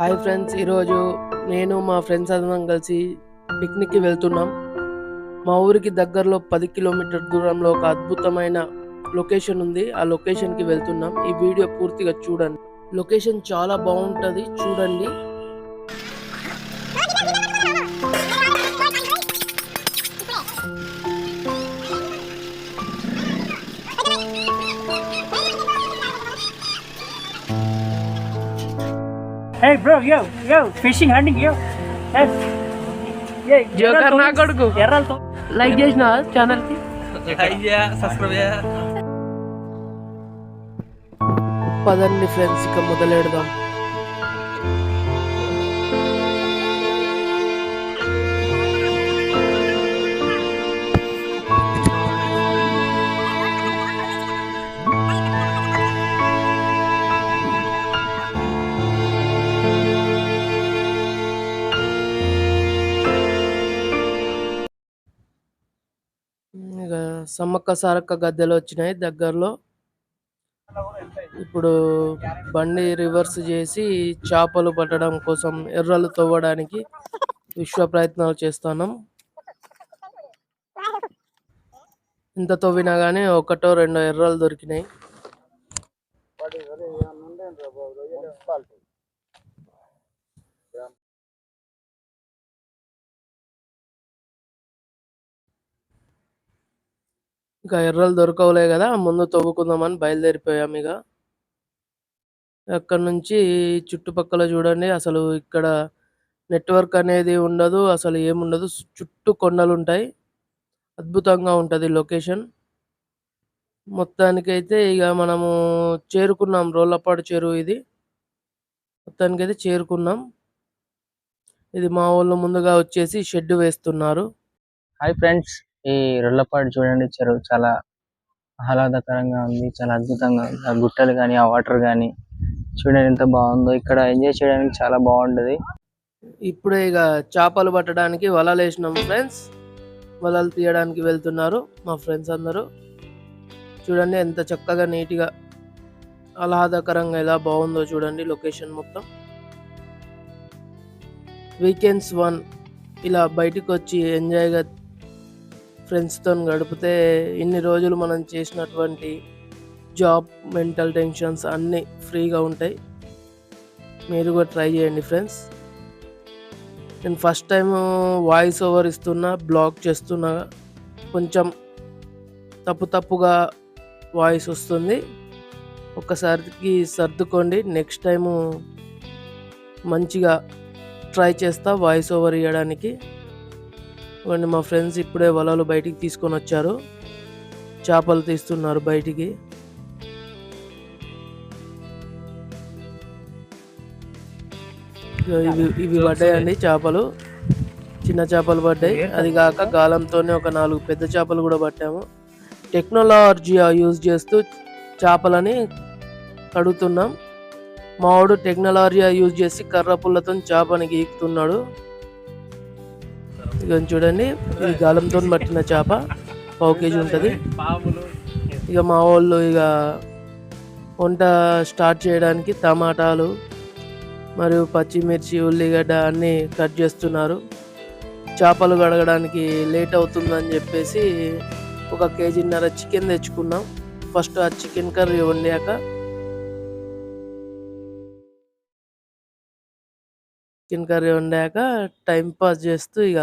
Hi friends ఈరోజు నేను మా ఫ్రెండ్స్ అందరం కలిసి పిక్నిక్కి వెళ్తున్నాం. మా ఊరికి దగ్గరలో పది కిలోమీటర్ దూరంలో ఒక అద్భుతమైన లొకేషన్ ఉంది. ఆ లొకేషన్కి వెళ్తున్నాం. ఈ వీడియో పూర్తిగా చూడండి. లొకేషన్ చాలా బాగుంటుంది చూడండి. Hey bro, yo, yo, fishing, hunting, yo. Hey, yeah, joker నా కొడుకు ఎర్రలతో లైక్ చేసిన ఛానల్కి అయ్యా సబ్స్క్రైబ్ పదండి ఫ్రెండ్స్ ఇక మొదలెడదాం. సమ్మక్క సారక్క గద్దెలు వచ్చినాయి దగ్గరలో. ఇప్పుడు బండి రివర్స్ చేసి చేపలు పట్టడం కోసం ఎర్రలు తవ్వడానికి విశ్వ ప్రయత్నాలు చేస్తున్నాం. ఇంత తవ్వినా కానీ ఒకటో రెండో ఎర్రలు దొరికినాయి. ఇంకా ఎర్రలు దొరకవులే కదా ముందు తవ్వుకుందామని బయలుదేరిపోయాం ఇక. అక్కడ నుంచి చుట్టుపక్కల చూడండి అసలు ఇక్కడ నెట్వర్క్ అనేది ఉండదు అసలు ఏముండదు చుట్టూ కొండలు ఉంటాయి అద్భుతంగా ఉంటుంది లొకేషన్. మొత్తానికైతే ఇక మనము చేరుకున్నాం రోళ్ళపాడు చెరువు ఇది. మొత్తానికైతే చేరుకున్నాం. ఇది మా వాళ్ళు ముందుగా వచ్చేసి షెడ్ వేస్తున్నారు. Hi friends. ఈ రొల్లపాడు చూడండి చెరువు చాలా ఆహ్లాదకరంగా ఉంది చాలా అద్భుతంగా ఉంది. ఆ గుట్టలు కానీ ఆ వాటర్ కానీ చూడండి ఎంత బాగుందో. ఇక్కడ ఎంజాయ్ చేయడానికి చాలా బాగుంటది. ఇప్పుడే ఇక చేపలు పట్టడానికి వలలు వేసినాం ఫ్రెండ్స్. వలలు తీయడానికి వెళ్తున్నారు మా ఫ్రెండ్స్ అందరూ. చూడండి ఎంత చక్కగా నీట్గా ఆహ్లాదకరంగా ఎలా బాగుందో చూడండి లొకేషన్ మొత్తం. వీకెండ్స్ వన్ ఇలా బయటకు వచ్చి ఎంజాయ్గా ఫ్రెండ్స్తో గడిపితే ఇన్ని రోజులు మనం చేసినటువంటి జాబ్ మెంటల్ టెన్షన్స్ అన్నీ ఫ్రీగా ఉంటాయి. మీరు కూడా ట్రై చేయండి ఫ్రెండ్స్ నేను ఫస్ట్ టైం వాయిస్ ఓవర్ ఇస్తున్నా బ్లాగ్ చేస్తున్నా. కొంచెం తప్పు తప్పుగా వాయిస్ వస్తుంది. ఒక్కసారికి సర్దుకోండి. నెక్స్ట్ టైము మంచిగా ట్రై చేస్తా వాయిస్ ఓవర్ ఇవ్వడానికి ఇవ్వండి మా ఫ్రెండ్స్ ఇప్పుడే వలలు బయటికి తీసుకొని వచ్చారు. చేపలు తీస్తున్నారు బయటికి. ఇవి ఇవి పడ్డాయండి చేపలు. చిన్న చేపలు పడ్డాయి. అది కాక గాలంతోనే ఒక నాలుగు పెద్ద చేపలు కూడా పట్టాము. టెక్నాలజీ యూజ్ చేస్తూ చేపలని కడుగుతున్నాం. మావాడు టెక్నాలజీ యూజ్ చేసి కర్ర పుల్లతో చేపని గీకుతున్నాడు. ఇక చూడండి ఇది గాలంతో పట్టిన చేప. పావు కేజీ ఉంటుంది. ఇక మా వాళ్ళు ఇక వంట స్టార్ట్ చేయడానికి టమాటాలు మరియు పచ్చిమిర్చి ఉల్లిగడ్డ అన్నీ కట్ చేస్తున్నారు. చేపలు కడగడానికి లేట్ అవుతుందని చెప్పేసి ఒక కేజీన్నర చికెన్ తెచ్చుకున్నాం. ఫస్ట్ ఆ చికెన్ కర్రీ వండాక చికెన్ కర్రీ వండాక టైం పాస్ చేస్తూ ఇక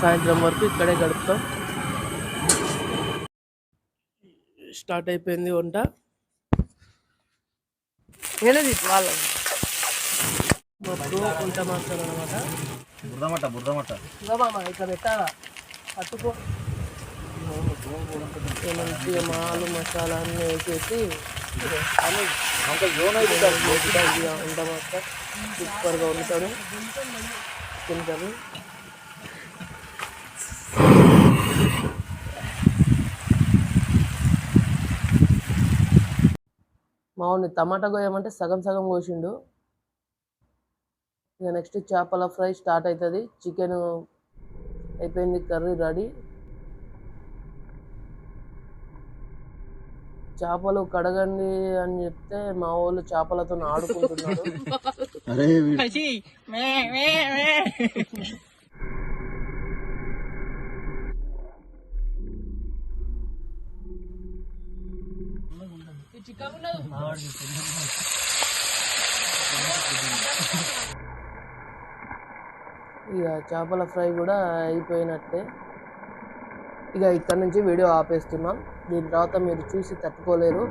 సాయంత్రం వరకు ఇక్కడే గడుపుతాం. స్టార్ట్ అయిపోయింది వంట. ఏనది వాళ్ళ పప్పు వంట మసాలా అనమాట ఇంకా మామ ఇక్కడ పెట్టాలా? పట్టుకో. మంచిగా మాలు మసాలా అన్నీ వేసేసి వంట మాస్టర్ సూపర్గా ఉంటాడు చికెన్ మామూలు టమాటా కోయమంటే సగం సగం కోసిండు. ఇక నెక్స్ట్ చేపల ఫ్రై స్టార్ట్ అవుతుంది. చికెన్ అయిపోయింది కర్రీ రెడీ చేపలు కడగండి అని చెప్తే మా వాళ్ళు చేపలతో ఆడుకుంటున్నారు అరే ఇక చేపల ఫ్రై కూడా అయిపోయినట్టే. ఇక ఇక్కడ నుంచి వీడియో ఆపేస్తున్నాం. దీని తర్వాత మీరు చూసి తట్టుకోలేరు.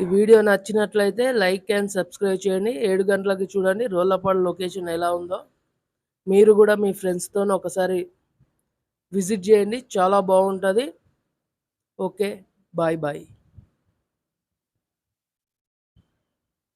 ఈ వీడియో నచ్చినట్లయితే లైక్ అండ్ సబ్స్క్రైబ్ చేయండి. ఏడు గంటలకి చూడండి. రోళ్ళపాడు లొకేషన్ ఎలా ఉందో. మీరు కూడా మీ ఫ్రెండ్స్తో ఒకసారి విజిట్ చేయండి. చాలా బాగుంటుంది. ఓకే. Bye bye.